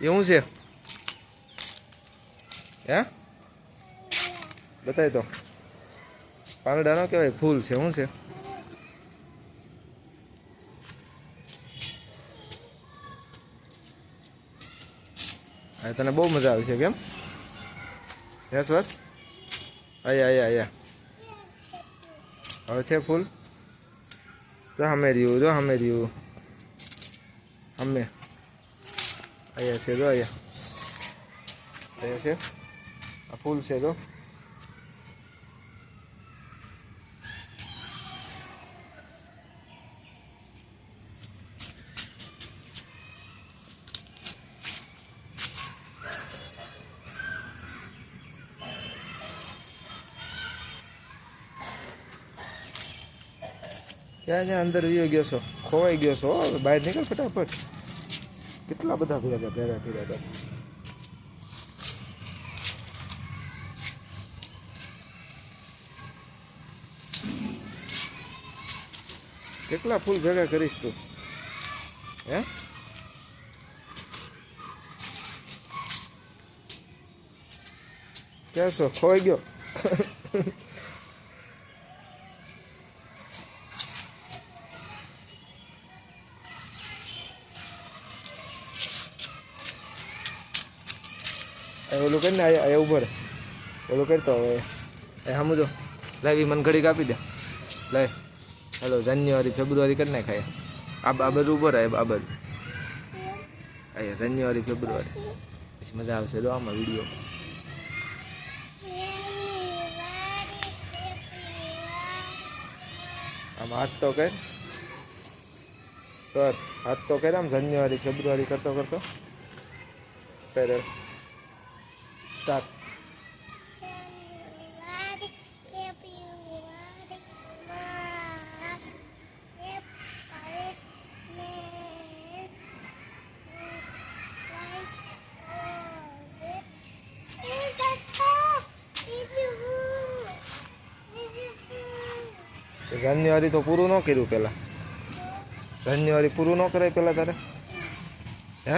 એવું છે? હે? બતાય તો. પાંદડા નો કહેવાય ફૂલ છે, શું છે? હા તને બહુ મજા આવી છે કેમ? સર આયા આયા આયા. હવે છે ફૂલ? જો હમે રહ્યું જો હમે હમે. અહીંયા છે જો અહીંયા અહીંયા છે આ ફૂલ છે જો ક્યાં જ્યાં અંદર ગયો છો ખોવાઈ ગયો છો બહાર નીકળ ફટાફટ કેટલા બધા ભેગા ભેગા કર્યા હતા? કેટલા ફૂલ ભેગા કરીશ તું? હે? કેસો ખોઈ ગયો? ઓલું કરીને અહીંયા ઊભો રહે. ઓલું કરતો હવે. એ સમજો લાવી, મને ઘડીક આપી દે. લઈ હલો, જાન્યુઆરી, ફેબ્રુઆરી કરી નાખાય આ આ બધું ઊભો રહે, આ બધું અહીંયા જાન્યુઆરી, ફેબ્રુઆરી. પછી મજા આવશે દો આમાં વીડિયો. આમ હાથ તો કર. સર, હાથ તો કર આમ જાન્યુઆરી, ફેબ્રુઆરી કરતો કરતો કર Start January, February, March, April, May, July, August. Is it four? Is it four? Is it four? January તો પૂરું ન કર્યું પેલા જાન્યુઆરી પૂરું ન કરાય પેલા તારે હે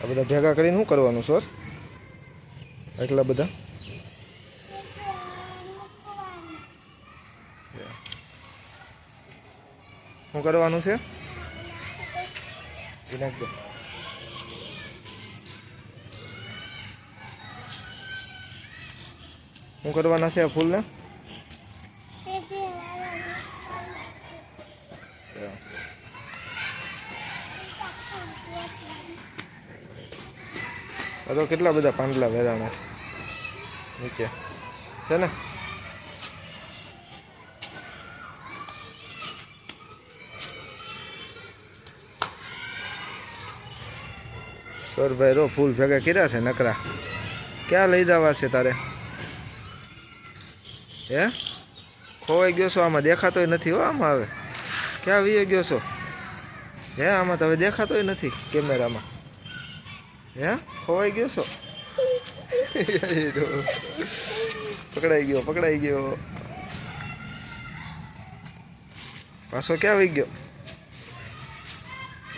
આ બધા ભેગા કરીને શું કરવાનું સર એટલા બધા? શું કરવાનું છે? શું કરવાના છે આ ફૂલને? તો કેટલા બધા પાંદડા વેરાણા છે? નીચે. છે ને? સરભાઈ રો ફૂલ ભેગા કર્યા છે નકરા. ક્યાં લઈ જવા છે તારે? હે? ખોવાઈ ગયો છો? આમાં દેખાતોય નથી હો આમાં હવે. ક્યાં વીયો ગયો છો? હે, આમાં તો હવે દેખાતોય નથી કેમેરામાં. હે? ખોવાઈ ગયો છો? પકડાઈ ગયો પકડાઈ ગયો. પાછો ક્યાં વહી ગયો?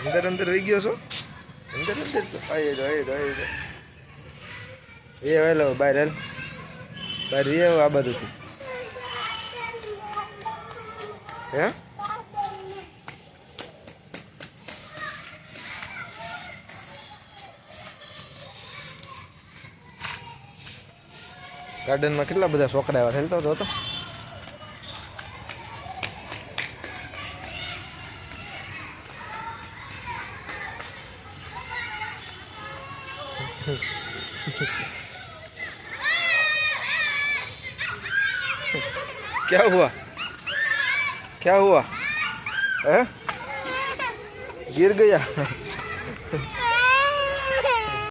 અંદર અંદર વહી ગયો છો? અંદર અંદર આઈ જો આઈ જો આઈ જો. એ હેલો બહાર હેલ. બહાર રે આ બાજુથી. હે? ગાર્ડનમાં કેટલા બધા છોકરા એવા હેલતો હતો તો क्या हुआ क्या हुआ है गिर गया